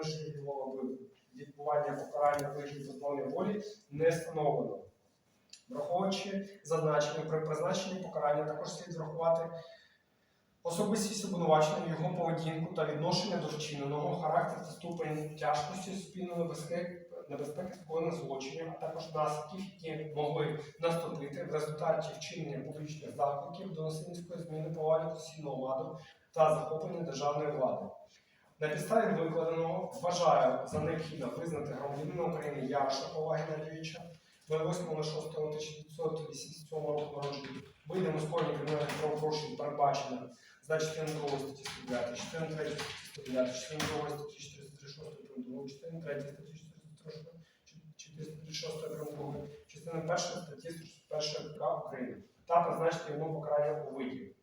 примушливого відбування покарання вигляді позбавлення волі не встановлено. Враховуючи зазначення при призначенні покарання, також слід врахувати особистість обвинуваченого, його поведінку та відношення до вчиненого, характер та ступень тяжкості суспільної небезпеки, небезпеки скоєних злочинів, а також наслідків, які могли наступити в результаті вчинення публічних закликів до насильницької зміни поваги конституційного ладу та захоплення державної влади. На підставі викладеного вважаю за необхідно визнати громадянина України Яроша Поваги Надійовича 08.06.1987 року народження видимо скоєння кримінальних правопорушень передбачено за частиною 2 статті 109, частиною 3 статті 109, частиною 2 статті 436 прим. 2, частиною 3 статті 436 прим. 2, частиною 1 статті 141 КК України та призначити йому покарання у виді.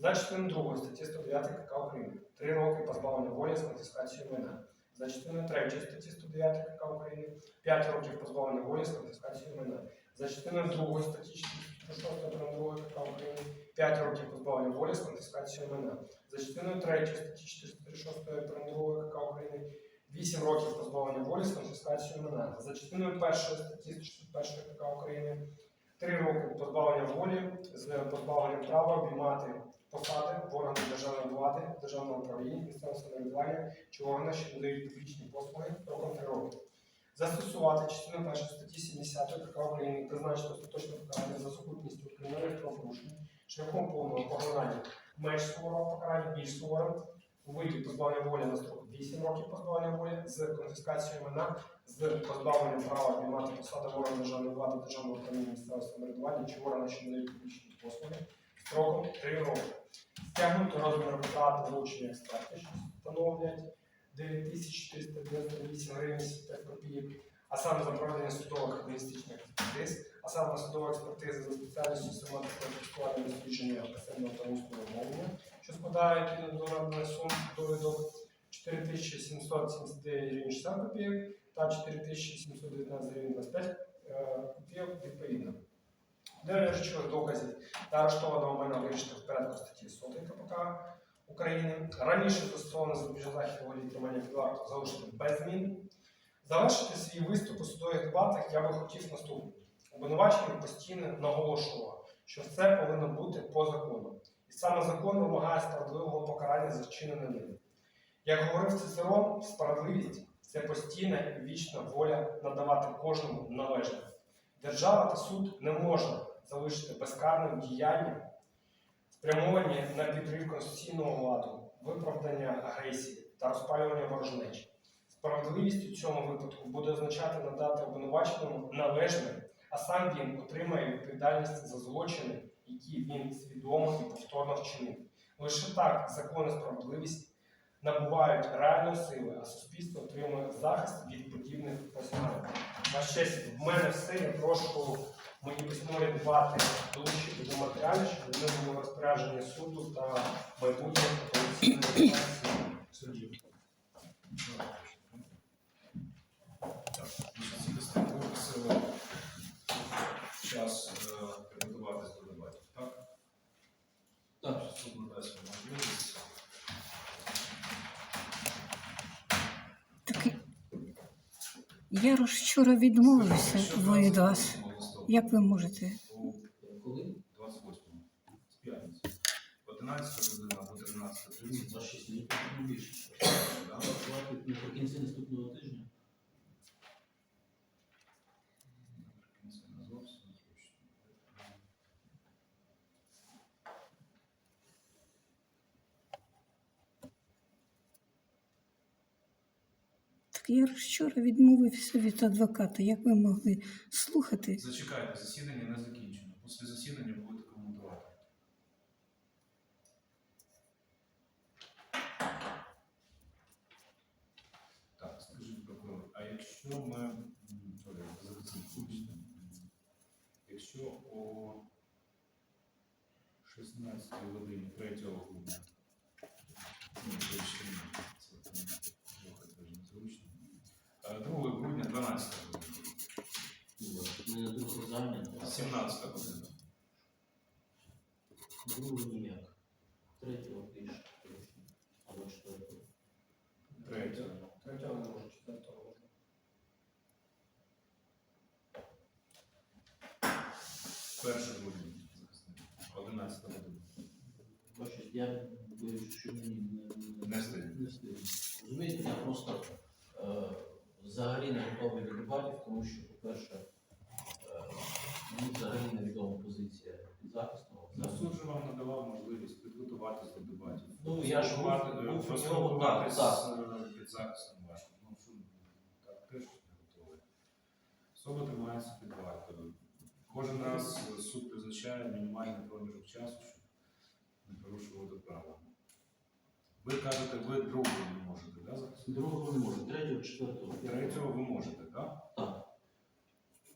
За частиною 2 статті 109 КК України 3 роки позбавлення волі з конфіскацією майна. За частиною 3 статті 109 КК України 5 років позбавлення волі з конфіскацією майна. За частиною 2 статті 436 прим. 2 КК України 5 років позбавлення волі з конфіскацією майна. За частиною 3 статті 436 прим. 2 КК України 8 років позбавлення волі з конфіскацією майна. За частиною 1 статті 141 КК України 3 роки позбавлення волі з позбавленням права обіймати посади в органах державної влади, державного управління, місцевого самоврядування чи органах, що надають публічні послуги строком 3 роки. Застосувати частину 1 статті 70 КК України і призначити остаточне покарання за сукупністю кримінальних правопорушень шляхом повного покарання менш суворого покарання, більш суворим у виді позбавлення волі на строк 8 років позбавлення волі з конфіскацією майна, з позбавленням права обіймати посади в органах державної влади, державного управління місцевого самоврядування чи органах, що надають публічні послуги строком 3 роки. Стягнути розмір витрат вилучення експертів, що становлять 9498 гривень 75 копійок, а саме за проведення судових аналітичних експертиз, а саме судова експертиза за спеціальністю систематично дослідження писемного та усного мовлення, що складає відповідно до суми довідок 4779 гривень 60 копійок та 4719 гривень 25 е, копійок відповідно. Для речових доказів та арештованого майна вирішити в порядку статті 100 КПК України. Раніше у вигляді тримання під вартою залишити без змін. Завершити свій виступ у судових дебатах я би хотів наступне. Обвинувачений постійно наголошував, що все повинно бути по закону. І саме закон вимагає справедливого покарання за вчинене ним. Як говорив Цицерон, справедливість це постійна і вічна воля надавати кожному належне. Держава та суд не можна залишити безкарним діяння, спрямовані на підрив конституційного ладу, виправдання агресії та розпалювання ворожнечі. Справедливість у цьому випадку буде означати надати обвинуваченому належне, а сам він отримає відповідальність за злочини, які він свідомо і повторно вчинив. Лише так закон і справедливість набувають реальної сили, а суспільство отримує захист від подібних посягань. Ваша честь, в мене все. Я прошу мої письмові дебати долучити до матеріалів, щоб вони були в розпорядженні суду та майбутніх інстанцій судів. Просили час е, підготуватись до дебатів, так? Так. Суд надасть вам можливість. Так я розчора вчора відмовився від вас. Як ви можете? Коли? 28 з п'ятниці. 11 година або 13.30. За 6 днів не більше. Да? Наприкінці наступного тижня. Це не зовсім зручно. Я вчора відмовився від адвоката. Як ви могли слухати? Зачекайте, засідання не закінчено. Після засідання будете коментувати. Так, скажіть, прокурор, а якщо ми якщо о 16 годині 3 грудня, ну, вибачте, це там Е, 2 грудня 12 година. 17 година. Другий ніяк. Третього більше. Або четвертого. Третього. Третього не може, четвертого можна. Перше грудня. 11 година. Бачиш, я боюсь, що мені не, не, не, не, не, не, не, готовий до дебатів, тому що, по-перше, е, мені взагалі невідома позиція підзахисного. Ну, суд же вам надавав можливість підготуватись до дебатів. Ну, я ж був- Поспілкувати- був у нього, поспілкуватись так, з е, підзахисним вашим. Ну, суд так теж не готовий. Особа тримається під вартою. Кожен раз е, суд призначає мінімальний проміжок часу, щоб не порушувати право. Ви кажете, ви другого не можете, да, захистити? Другого не можу, третього, четвертого. Третього ви можете, так? Так.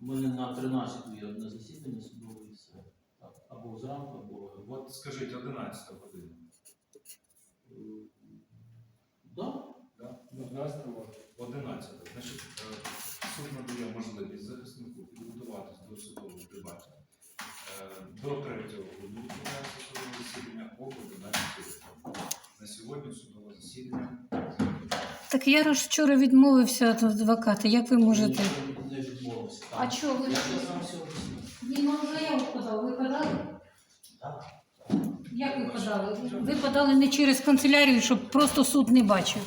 У мене на 13 є одне засідання судове і все. Так. Або зранку, або. От скажіть, 11 година. е, Да? Да? Ну, 12 може. 11. Значить, е, суд надає можливість захиснику підготуватись до судових дебатів е, до 3 грудня відбувається судове засідання об 11 годині. На сьогодні засідання. Так я ж вчора відмовився від адвоката. Як ви можете? Не відмовився. А чого ви? Я ж сам об'яснив. Він вам заяву подав. Ви подали? Так. Як ви подали? Ви подали не через канцелярію, щоб просто суд не бачив.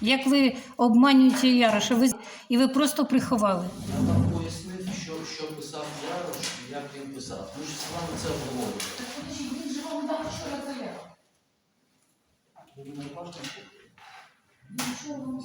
Як ви обманюєте Яроша, ви і ви просто приховали. Я вам пояснив, що, що писав Ярош, як він писав. Ми ж з вами це обговорювали. Так він же вам дав вчора заяву. Ви мене бачите? Нічого вам